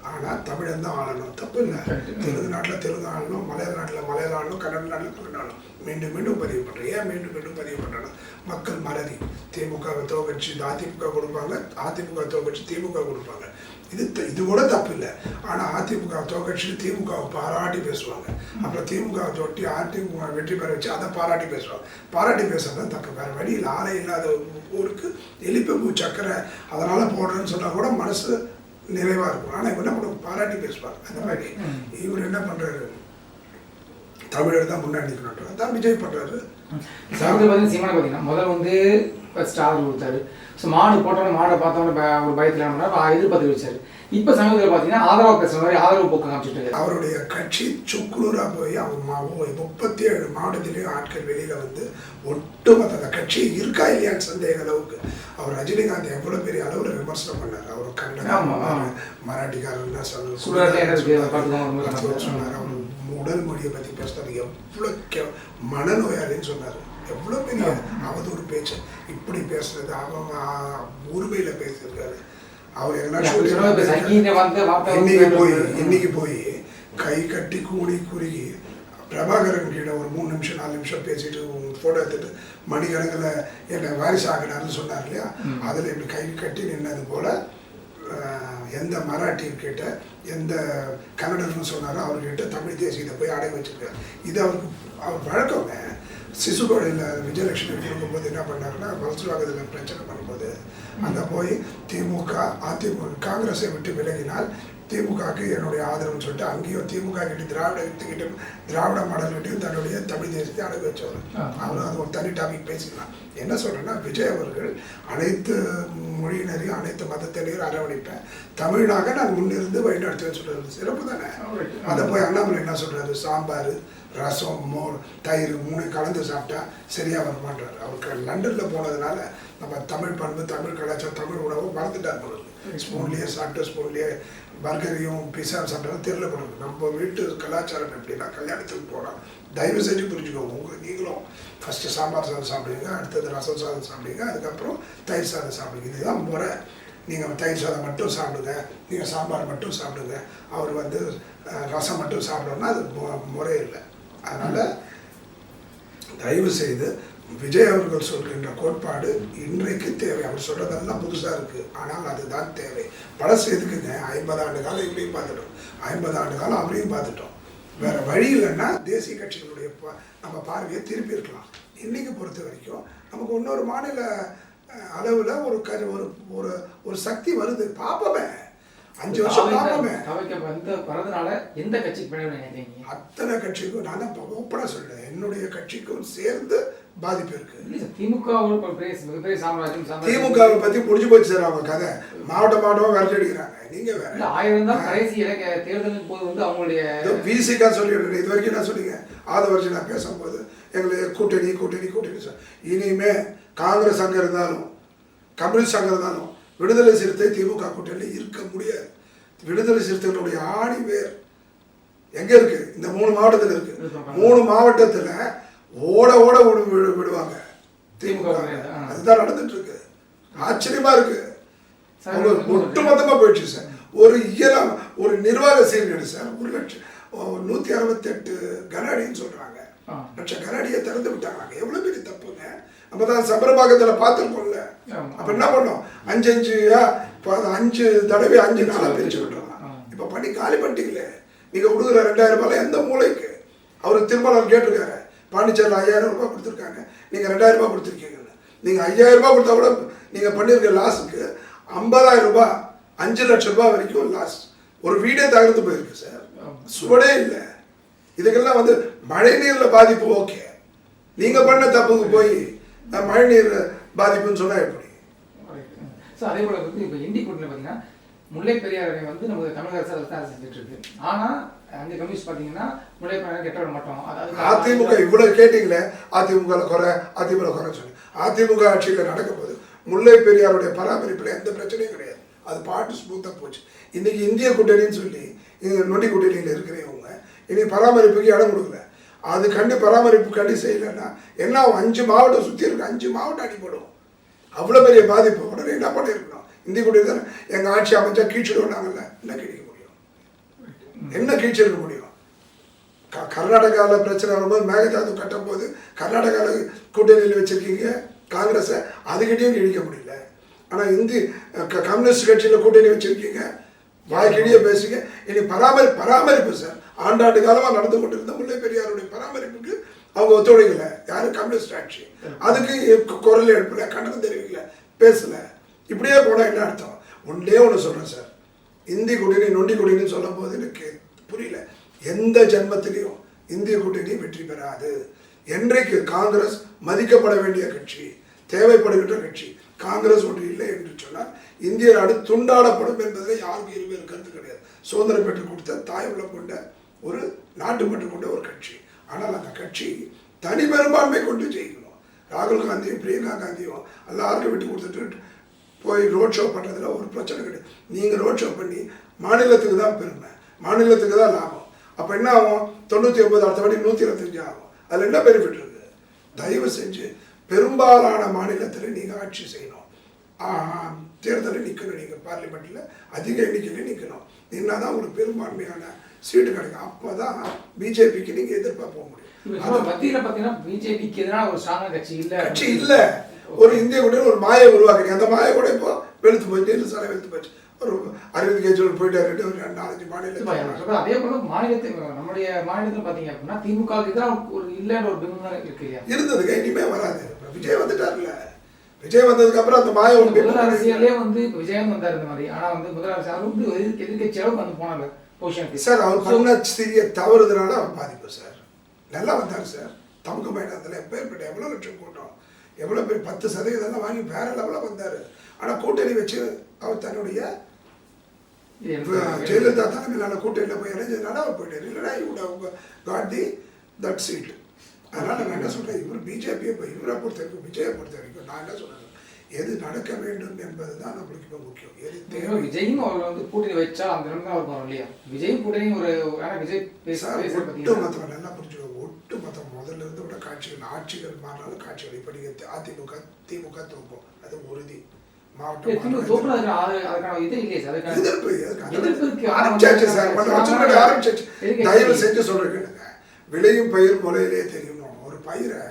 ஆனால் தமிழன் தான் ஆளணும். தப்பு இல்லை. தெலுங்கு நாட்டில் தெலுங்கு ஆளணும் மலையாள நாட்டில் மலையாள கன்னட நாட்டில் மீண்டும் மீண்டும் பதிவு பண்ணுறேன் ஏன் மீண்டும் மீண்டும் பதிவு பண்ணுறேன்னா மக்கள் மறதி. திமுகவை தோக்கடிச்சு அதிமுக கொடுப்பாங்க அதிமுக தோக்கடிச்சு திமுக கொடுப்பாங்க. இது த- இது கூட தப்பு இல்லை. ஆனால் அதிமுக தோக்கடிச்சு திமுகவை பாராட்டி பேசுவாங்க. அப்புறம் திமுக தொட்டி அதிமுக வெற்றி பெற வச்சு அதை பாராட்டி பேசுவாங்க. பாராட்டி பேசுறது தான் தப்பு. வேறு வழியில் ஆலை இல்லாத ஊருக்கு எலிப்பம்பு சக்கரை அதனால் போடுறேன்னு சொன்னால் கூட மனசு நிறைவாக இருக்கும். ஆனால் இவங்க என்ன பண்ணுவாங்க பாராட்டி பேசுவாங்க அந்த மாதிரி. இவர் என்ன பண்ணுறாரு தமிழர் தான் முன்னாடி நிற்கணும் தான் விஜய் பண்ணுறாரு சமீபத்தில் பார்த்தீங்கன்னா சீமானை பார்த்தீங்கன்னா முதல்ல வந்து ஆதரவு கொடுத்தாரு. ஸோ மாடு போட்டோன்னே மாடை பார்த்தோன்னே ஒரு பயத்தில் எதிர்பார்த்து வச்சாரு இப்போ சமீபத்தில் பார்த்தீங்கன்னா ஆதரவு பேசுகிற மாதிரி ஆதரவு போக்கு காமிச்சிட்டு அவருடைய கட்சி சுக்குநூறாக போய் அவங்க மா- முப்பத்தி ஏழு மாவட்டத்திலேயும் ஆட்கள் வெளியில் வந்து ஒட்டுமொத்த அந்த கட்சி இருக்கா இல்லையான்னு சந்தேக அளவுக்கு அவர் ரஜினிகாந்த் எவ்வளோ பெரிய அளவில் விமர்சனம் பண்ணார். அவர் ஆமா. மராட்டிக்காரன் சொன்னார். அவர் உடல் மொழியை பற்றி பேசினார் எவ்வளோ கே மனநோயாளின்னு சொன்னார். எவ்வளோ பெரிய அவதூறு பேச்சு. இப்படி பேசுறது அவங்க உரிமையில் பேசியிருக்காரு. அவர் இன்னைக்கு போய். இன்னைக்கு போய் கை கட்டி கூடி குறுகி பிரபாகரன் கிட்ட ஒரு மூணு நிமிஷம் நாலு நிமிஷம் பேசிட்டு ஃபோட்டோ எடுத்துட்டு மணிக்கணக்கில் என்னை வாரிசு ஆகினார்னு சொன்னார் இல்லையா? அதில் இப்படி கை கட்டி நின்னது போல எந்த மராட்டியர் கேட்ட எந்த கன்னடர்னு சொன்னாரோ அவர்கிட்ட தமிழ் தேசியத்தை போய் அடைய வச்சிருக்காரு. இது அவருக்கு அவர் வழக்கங்க சிசுகோடையில் விஜயலட்சுமி இருக்கும்போது என்ன பண்ணாருன்னா வல்சுவாகத்தில் பிரச்சனை பண்ணும்போது அங்கே போய் திமுக அதிமுக காங்கிரஸை விட்டு விலகினால் திமுகவுக்கு என்னுடைய ஆதரவுன்னு சொல்லிட்டு அங்கேயும் திமுக கிட்ட திராவிட கிட்ட திராவிட மாடல் கிட்டையும் தன்னுடைய தமிழ் தேசியத்தை அடகு வச்சவர் ஆ. அவர் அது ஒரு தனி டாபிக் பேசிக்கலாம். என்ன சொல்றேன்னா விஜய் அவர்கள் அனைத்து மொழியினரையும் அனைத்து மதத்தினரையும் அரவணைப்பேன். தமிழனாக நான் முன்னிருந்து வழிநடத்துவேன் சொல்றது சிறப்பு தானே? அதை போய் அண்ணாமலை என்ன சொல்றாரு? சாம்பார் ரசம் மோர் தயிர் மூணு கலந்து சாப்பிட்டா சரியா வரமாட்டாரு அவருக்கு லண்டன்ல போனதுனால நம்ம தமிழ் பண்பு தமிழ் கலாச்சாரம் தமிழ் உணவு மறந்துட்டார் ஸ்பூன்லேயே சாப்பிட்டு ஸ்பூன்லேயே பர்கரையும் பிஸா சாப்பிட்டாலும் தெருல போடுறது நம்ம வீட்டு கலாச்சாரம் எப்படின்னா கல்யாணத்துக்கு போகிறோம் தயவு செஞ்சு புரிஞ்சுக்கோங்க உங்கள் நீங்களும் ஃபஸ்ட்டு சாம்பார் சாதம் சாப்பிடுவீங்க அடுத்தது ரசம் சாதம் சாப்பிடுவீங்க அதுக்கப்புறம் தயிர் சாதம் சாப்பிடுவீங்க இதுதான் முறை. நீங்கள் தயிர் சாதம் மட்டும் சாப்பிடுங்க நீங்கள் சாம்பார் மட்டும் சாப்பிடுங்க. அவர் வந்து ரசம் மட்டும் சாப்பிடணும்னா அது மு- முறை இல்லை. அதனால் தயவு செய்து விஜய் அவர்கள் சொல்கின்ற கோட்பாடு இன்றைக்கு தேவை. அவர் சொல்றதெல்லாம் புதுசாக இருக்கு. ஆனால் அதுதான் தேவை. பழசு எதுக்குங்க? ஐம்பது ஆண்டு காலம் இவரையும் பார்த்துட்டோம். ஐம்பது ஆண்டு காலம் அவரையும் பார்த்துட்டோம். வேற வழி இல்லைன்னா தேசிய கட்சிகளுடைய நம்ம பார்வையை திருப்பி இருக்கலாம். இன்னைக்கு பொறுத்த வரைக்கும் நமக்கு இன்னொரு மாநில அளவுல ஒரு க ஒரு ஒரு ஒரு சக்தி வருது. பார்ப்போமே அஞ்சு வருஷம் பார்ப்போமே வரதுனால எந்த கட்சிக்கு அத்தனை கட்சிக்கும் நான் தான் ஓப்பனாக சொல்றேன். என்னுடைய கட்சிக்கும் சேர்ந்து பாதிப்பு இருக்கு. திமுகவை பத்தி முடிஞ்சு போச்சு சார் அவங்க கதை. மாவட்ட மாவட்டமா விரட்டி அடிக்கிறாங்க. நீங்க வேற. ஆயிரம் தான் கடைசி தேர்தலுக்கு போது வந்து அவங்களுடைய இது வரைக்கும் நான் சொன்னீங்க? ஆத வருஷம் நான் பேசும்போது எங்களுக்கு கூட்டணி கூட்டணி கூட்டணி சார் இனிமே காங்கிரஸ் அங்க இருந்தாலும் கம்யூனிஸ்ட் அங்க இருந்தாலும் விடுதலை சிறுத்தை திமுக கூட்டணியில் இருக்க முடியாது. விடுதலை சிறுத்தைகளுடைய ஆணி வேர். எங்க இருக்கு? இந்த மூணு மாவட்டத்துல இருக்கு. மூணு மாவட்டத்துல ஓட ஓட விடு விடு- விடுவாங்க. திமுக. அதுதான் நடந்துட்டு இருக்கு. ஆச்சரியமா இருக்கு இன்னொரு ஒட்டுமொத்தமா போயிடுச்சு சார். ஒரு இயலாம் ஒரு நிர்வாக சீர்கேடு சார். ஒரு லட்சம் ஒரு நூத்தி அறுபத்தி எட்டு கனஅடின்னு சொல்றாங்க. லட்சம் கனஅடியை திறந்து விட்டாங்க. எவ்வளவு பெரிய தப்புங்க. நம்ம தான் சபரபாகத்துல பார்த்துருக்கோம்ல. அப்ப என்ன பண்ணோம்? அஞ்சு அஞ்சுயா ப- அஞ்சு தடவை அஞ்சு நாளா பிரிச்சு விட்டுறோம். இப்ப பண்ணி காலி பண்ணிட்டீங்களே. நீங்க கொடுக்குற ரெண்டாயிரம் ரூபாய் எந்த மூளைக்கு? அவர் திருமணம் கேட்டிருக்காரு. பாண்டிச்சேரியில் ஐயாயிரம் ரூபாய் கொடுத்துருக்காங்க. நீங்க ரெண்டாயிரம் ரூபாய் கொடுத்துருக்கீங்கன்னு நீங்க ஐயாயிரம் ரூபாய் கொடுத்தா கூட நீங்க பண்ணிருக்க லாஸுக்கு ஐம்பதாயிரம் ரூபாய் அஞ்சு லட்சம் ரூபாய் வரைக்கும் லாஸ் ஒரு வீடே தகர்ந்து போயிருக்கு சார். சுவடே இல்லை. இதுக்கெல்லாம் வந்து மழை நீர்ல பாதிப்பு ஓகே. நீங்க பண்ண தப்புக்கு போய் மழை நீர் பாதிப்புன்னு சொன்னா எப்படி? ஸோ அதே போல வந்து இப்போ இந்தி கூட்டணி பார்த்தீங்கன்னா முல்லை பெரியார் வந்து நமக்கு தமிழக அரசு தான் செஞ்சுட்டு இருக்கு. ஆனா அங்கே கம்யூனிஸ்ட் பார்த்தீங்கன்னா முல்லை பெரியார் கெட்ட விட மாட்டோம். அதாவது அதிமுக இவ்வளவு கேட்டீங்களே அதிமுக குறை அதிமுக குறை சொல்லி. அதிமுக ஆட்சியில் நடக்கும்போது முல்லை பெரியாருடைய பராமரிப்புல எந்த பிரச்சனையும் கிடையாது. அது பாட்டு ஸ்மூத்தா போச்சு. இன்னைக்கு இந்திய கூட்டணின்னு சொல்லி நொண்டி கூட்டணியில் இருக்கிறவங்க இனி பராமரிப்புக்கு இடம் கொடுக்கல. அது கண்டு பராமரிப்பு கண்டு செய்யலைன்னா என்ன? அஞ்சு மாவட்டம் சுத்தி இருக்கு அஞ்சு மாவட்டம் அடிபடும் அவ்வளவு பெரிய பாதிப்பு. உடனே என்ன பண்ணிருக்கணும்? இந்திய கூட்டணி தானே. எங்க ஆட்சி அமைச்சா கீழ்ச்சிடுவாங்கல்ல என்ன கிழிக்க முடியும் என்ன கீழ்ச்சி இருக்க முடியும்? க- கர்நாடகாவில் பிரச்சனை வரும்போது மேகதாது கட்டும் போது கர்நாடகாவில் கூட்டணியில் வச்சுருக்கீங்க காங்கிரஸை அதுக்கிட்டையும் இழிக்க முடியல. ஆனால் இந்தி க- கம்யூனிஸ்ட் கட்சியில் கூட்டணி வச்சுருக்கீங்க வாய்க்கிடையே பேசுங்க இனி பராமரி பராமரிப்பு சார் ஆண்டாண்டு காலமாக நடந்து கொண்டிருந்த முல்லை பெரியாருடைய பராமரிப்புக்கு அவங்க ஒத்துழைக்கல. யாரும் கம்யூனிஸ்ட் ஆட்சி. அதுக்கு குரல் எழுப்பல கண்டனம் தெரிவிக்கல பேசல. இப்படியே போனால் என்ன அர்த்தம்? ஒன்றே ஒன்று சொல்கிறேன் சார். இந்தி குடிநீர் நொண்டி கூட்டணின்னு சொல்லும் போது எனக்கு புரியல. எந்த ஜென்மத்திலையும் இந்திய கூட்டணி வெற்றி பெறாது. என்றைக்கு காங்கிரஸ் மதிக்கப்பட வேண்டிய கட்சி தேவைப்படுகின்ற கட்சி காங்கிரஸ் ஒன்று இல்லை என்று சொன்னால் இந்திய நாடு துண்டாடப்படும் என்பதில் யாருக்கும் இருவேறு கருத்து கிடையாது. சுதந்திரம் பெற்றுக் கொடுத்த தாய் உள்ள கொண்ட ஒரு நாட்டு மட்டும் கொண்ட ஒரு கட்சி. ஆனால் அந்த கட்சி தனி பெரும்பான்மை கொண்டு ஜெயிக்கணும். ராகுல் காந்தியும் பிரியங்கா காந்தியும் எல்லாருக்கும் விட்டு கொடுத்துட்டு போய் ரோட் ஷோ பண்ணுறதுல ஒரு பிரச்சனை கிடையாது. நீங்கள் ரோட் ஷோ பண்ணி மாநிலத்துக்கு தான் பெருமை. மாநிலத்துக்கு தான் லாபம். அப்போ என்ன ஆகும்? தொண்ணூற்றி ஒன்பது அடுத்த வாட்டி நூற்றி இருபத்தஞ்சு ஆகும். அதில் என்ன பெனிஃபிட் இருக்குது தயவு செஞ்சு பெரும்பாலான மாநிலத்தில் நீங்கள் ஆட்சி செய்யணும். தேர்தலில் நிற்கணும் நீங்கள் பார்லிமெண்ட்டில் அதிக எண்ணிக்கையில் நிற்கணும் நின்னா தான் உங்களுக்கு பெரும்பான்மையான சீட்டு கிடைக்கும். அப்போ தான் பிஜேபிக்கு நீங்கள் எதிர்பார்க்க போக முடியும். சும்மா மத்தியில பார்த்தீங்கன்னா பிஜேபிக்கு எதிரான ஒரு ஸ்ட்ராங்கான கட்சி இல்ல. கட்சி இல்ல. ஒரு இந்திய கூட்டணி ஒரு மாயை உருவாக்குறீங்க அந்த மாயை கூட இப்போ வெளுத்து போய் நெல் சாலை வெளுத்து போச்சு. ஒரு அரவிந்த் கெஜ்ரிவால் போயிட்டாரு ஒரு நாலஞ்சு இப்ப மாநில எனக்கு சொல்றது அதே போல மாநிலத்தில் நம்முடைய மாநிலத்தில் பாத்தீங்க அப்படின்னா திமுக எதிராக ஒரு இல்லைன்ற ஒரு பிம்பம் தான் இருக்கு இல்லையா? இருந்ததுங்க இனிமே வராது. விஜய் வந்துட்டார்ல. விஜய் வந்ததுக்கு அப்புறம் அந்த மாய முதல் அரசியலே வந்து இப்ப விஜயன் வந்தார் இந்த மாதிரி. ஆனா வந்து முதல் அரசு அவர் வந்து அளவுக்கு வந்து போனாங்க பொசிஷனுக்கு சார் அவர் பண்ண சிறிய தவறுதனால அவர் பாதிப்பு சார். நல்லா வந்தார் சார். தமுக மைதானத்தில் எப்பேற்பட்ட எவ்வளோ லட்சம் கூட்டம் எவ்வளோ பேர் பத்து சதவீதம் வாங்கி வேற லெவலில் வந்தார். ஆனால் கூட்டணி வச்சு அவர் தன்னுடைய ஜெயலலிதா தலைமையிலான கூட்டணியில் போய் இணைஞ்சதுனால அவர் போயிட்டார். இல்லைன்னா இவட காட் தி தட் சீட். அதனால நான் என்ன சொல்றேன்? இவர் பிஜேபியை இப்போ இவரை பொறுத்த வரைக்கும் விஜயை பொறுத்த வரைக்கும் நான் என்ன சொல்றேன் எது நடக்க வேண்டும் என்பது தான் நம்மளுக்கு இப்போ முக்கியம். எது தேவை விஜயும் அவர் வந்து கூட்டணி வச்சா அந்த நிலைமை தான் இருக்கும் இல்லையா? விஜய் கூட்டணி ஒரு ஆனா விஜய் ஒட்டு மொத்தம் நல்லா புரிஞ்சுக்கோங்க. ஒட்டு மொத்தம் முதல்ல இருந்து விட காட்சிகள் ஆட்சிகள் மாறினாலும் காட்சிகள். இப்போ நீங்கள் அதிமுக திமுக தோப்போம் அது உறுதி. தயவு? செஞ்சு சொல்றேன் விளையும் பயிர் முளையிலே தெரியணும் ஒரு பயிரை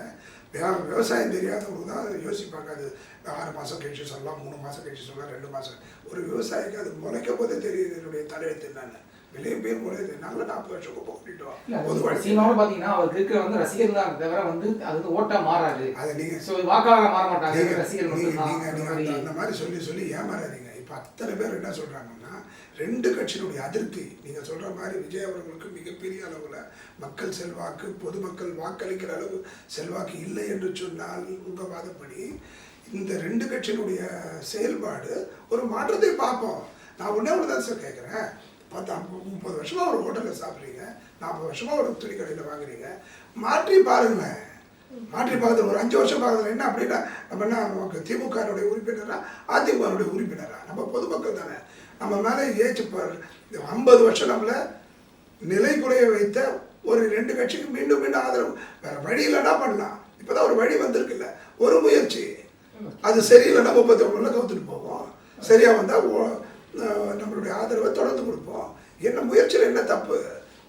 விவசாயம் தெரியாதவங்க தான் யோசிப்பாங்க அது ஆறு மாசம் கழிச்சு சொல்லலாம் மூணு மாசம் கழிச்சு சொல்லலாம் ரெண்டு மாசம் ஒரு விவசாயிக்கு அது முளைக்கும் போதே தெரியுது என்னுடைய தலையெழுத்து என்னன்னு விளையும் பயிர் முளையுது நாங்களும் நாற்பது வருஷம் குப்பை கூட்டிட்டோம். இல்ல, அது பொது வாழ்க்கை சீமாவும் பாத்தீங்கன்னா அவருக்கு இருக்கிற வந்து ரசிகர் தான் தவிர வந்து அது வந்து ஓட்டா மாறாது. அதை நீங்க சோ வாக்காளர் மாற மாட்டாங்க. ரசிகர் நீங்க- மட்டும் நீங்க- நீங்க அந்த- மாதிரி சொல்லி சொல்லி ஏமாறாதீங்க. இப்போ அத்தனை பேர் என்ன சொல்றாங்கன்னா ரெண்டு கட்சியினுடைய அதிருப்தி. நீங்க சொல்ற மாதிரி விஜய் அவர்களுக்கு மிகப்பெரிய அளவுல மக்கள் செல்வாக்கு பொதுமக்கள் வாக்களிக்கிற அளவு செல்வாக்கு இல்லை என்று சொன்னால் உங்க வாதப்படி இந்த ரெண்டு கட்சியினுடைய செயல்பாடு ஒரு மாற்றத்தை பார்ப்போம். நான் ஒண்ணே ஒன்று தான் சார் கேட்குறேன் பத்து ஐம்பது, முப்பது வருஷமாக ஒரு ஹோட்டலில் சாப்பிட்றீங்க நாற்பது வருஷமாக ஒரு துணி கடையில் வாங்குறீங்க. மாற்றி பாருங்களேன். மாற்றி பார்த்து ஒரு அஞ்சு வருஷம் பார்க்கல என்ன அப்படின்னா நம்ம என்ன நமக்கு திமுகனுடைய உறுப்பினரா அதிமுகனுடைய உறுப்பினரா? நம்ம பொதுமக்கள் தானே. நம்ம மேலே ஏச்சு பாரு ஐம்பது வருஷம் நம்மள நிலை குறைய வைத்த ஒரு ரெண்டு கட்சிக்கு மீண்டும் மீண்டும் ஆதரவு. வேற வழி இல்லைன்னா பண்ணலாம். இப்போதான் ஒரு வழி வந்திருக்குல்ல. ஒரு முயற்சி. அது சரியில்லைன்னா முப்பத்தி ஒன்றில் கவுத்துட்டு போவோம். சரியா வந்தால் நம்மளுடைய ஆதரவை தொடர்ந்து கொடுப்போம். என்ன முயற்சியில் என்ன தப்பு?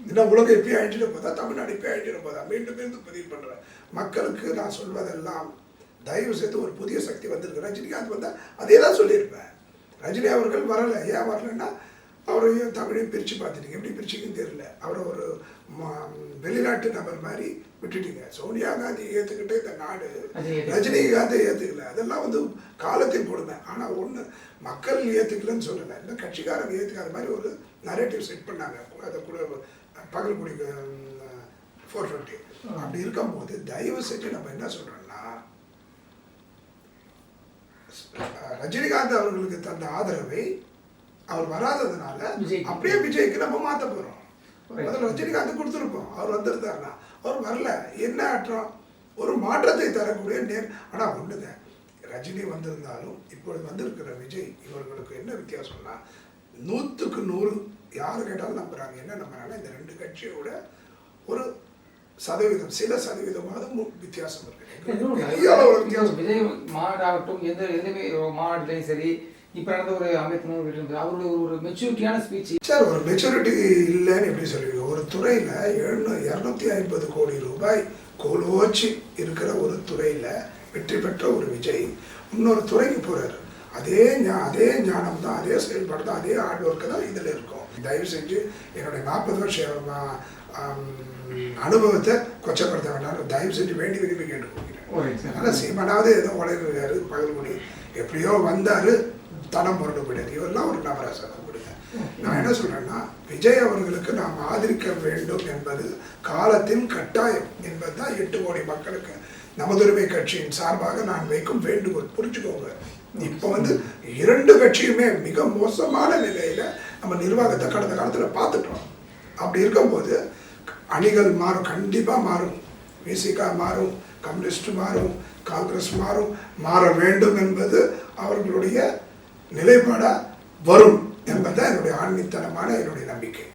இன்னும் உலகம் இப்பயே அழிஞ்சிட போதா? தமிழ்நாடு இப்பயே அழிஞ்சிட போதா? மீண்டும் மீண்டும் பதிவு பண்ணுறேன் மக்களுக்கு நான் சொல்வதெல்லாம் தயவு செய்து ஒரு புதிய சக்தி வந்திருக்கு. ரஜினிகாந்த் வந்தால் அதே தான் சொல்லியிருப்பேன். ரஜினி அவர்கள் வரலை. ஏன் வரலைன்னா அவரையும் தமிழையும் பிரித்து பார்த்துட்டீங்க. எப்படி பிரிச்சுக்கன்னு தெரியல. அவரை ஒரு வெளிநாட்டு நபர் மாதிரி விட்டுட்டீங்க. சோனியா காந்தி ஏற்றுக்கிட்டு இந்த நாடு. ரஜினிகாந்தை ஏற்றுக்கல அதெல்லாம் வந்து காலத்தின் கொடுமை ஆனால் ஒன்று மக்கள் ஏற்றுக்கலன்னு சொல்லலை. இந்த கட்சிக்காரங்க ஏற்றுக்காத மாதிரி ஒரு நரேட்டிவ் செட் பண்ணாங்க. அதை கூட பகல்குடி ஃபோர் டுவெண்ட்டி அப்படி இருக்கும்போது தயவு செஞ்சு நம்ம என்ன சொல்கிறோம்னா ரஜினிகாந்த் அவர்களுக்கு தந்த ஆதரவை அவர் வராததுனால. அப்படியே விஜய்க்கு நம்ம மாற்ற போகிறோம் முதல்ல ரஜினிகாந்த் கொடுத்துருப்போம் அவர் வந்திருந்தாருன்னா அவர் வரல. என்ன ஆற்றம்? ஒரு மாற்றத்தை தரக்கூடிய நேர் ஆனால் ஒண்ணுங்க. ரஜினி வந்திருந்தாலும் இப்பொழுது வந்திருக்கிற விஜய் இவர்களுக்கு என்ன வித்தியாசம்னா நூற்றுக்கு நூறு யார் கேட்டாலும் நம்புறாங்க. என்ன நம்புறாங்கன்னா இந்த ரெண்டு கட்சியோட ஒரு சதவீதம் சில சதவீதமாவது வித்தியாசம் இருக்கு. பெரிய வித்தியாசம் விஜய் மாநாடாகட்டும் எந்த எதுவுமே மாநாட்டிலையும் சரி இப்ப நடந்த ஒரு அம்பேத்கர் வீட்டு அவருடைய ஒரு- ஒரு மெச்சூரிட்டியான ஸ்பீச் சார் ஒரு மெச்சூரிட்டி இல்லைன்னு எப்படி சொல்லுவீங்க? ஒரு துறையில் எழுநூ இரநூத்தி ஐம்பது கோடி ரூபாய் கோலோச்சி இருக்கிற ஒரு துறையில் வெற்றி பெற்ற ஒரு விஜய் இன்னொரு துறைக்கு போகிறாரு அதே ஞா அதே ஞானம் தான் அதே செயல்பாடு தான் அதே ஹார்ட் ஒர்க்கு தான் இதில் இருக்கும். தயவு செஞ்சு என்னுடைய நாற்பது வருஷம் அனுபவத்தை கொச்சப்படுத்த வேண்டாம். தயவு செஞ்சு வேண்டி விரும்பி கேட்டுக்கொள்கிறேன். ஆனால் சீமனாவது ஏதோ உழைக்கிறாரு பகல்குடி எப்படியோ வந்தாரு தனம் புரண்டு போயிட்டாரு இவரெல்லாம் ஒரு நவராசன் கொடுங்க நான் என்ன சொல்றேன்னா விஜய் அவர்களுக்கு நாம் ஆதரிக்க வேண்டும் என்பது காலத்தின் கட்டாயம் என்பது தான் எட்டு கோடி மக்களுக்கு. நமதுரிமை கட்சியின் சார்பாக நான் வைக்கும் வேண்டுகோள். புரிஞ்சுக்கோங்க. இப்போ வந்து இரண்டு கட்சியுமே மிக மோசமான நிலையில நம்ம நிர்வாகத்தை கடந்த காலத்தில் பார்த்துட்டோம். அப்படி இருக்கும்போது அணிகள் மாறும் கண்டிப்பாக மாறும். விசிகா மாறும் கம்யூனிஸ்ட் மாறும் காங்கிரஸ் மாறும். மாற வேண்டும் என்பது அவர்களுடைய நிலைப்பாடாக வரும் என்பதுதான் என்னுடைய ஆன்மீத்தனமான என்னுடைய நம்பிக்கை.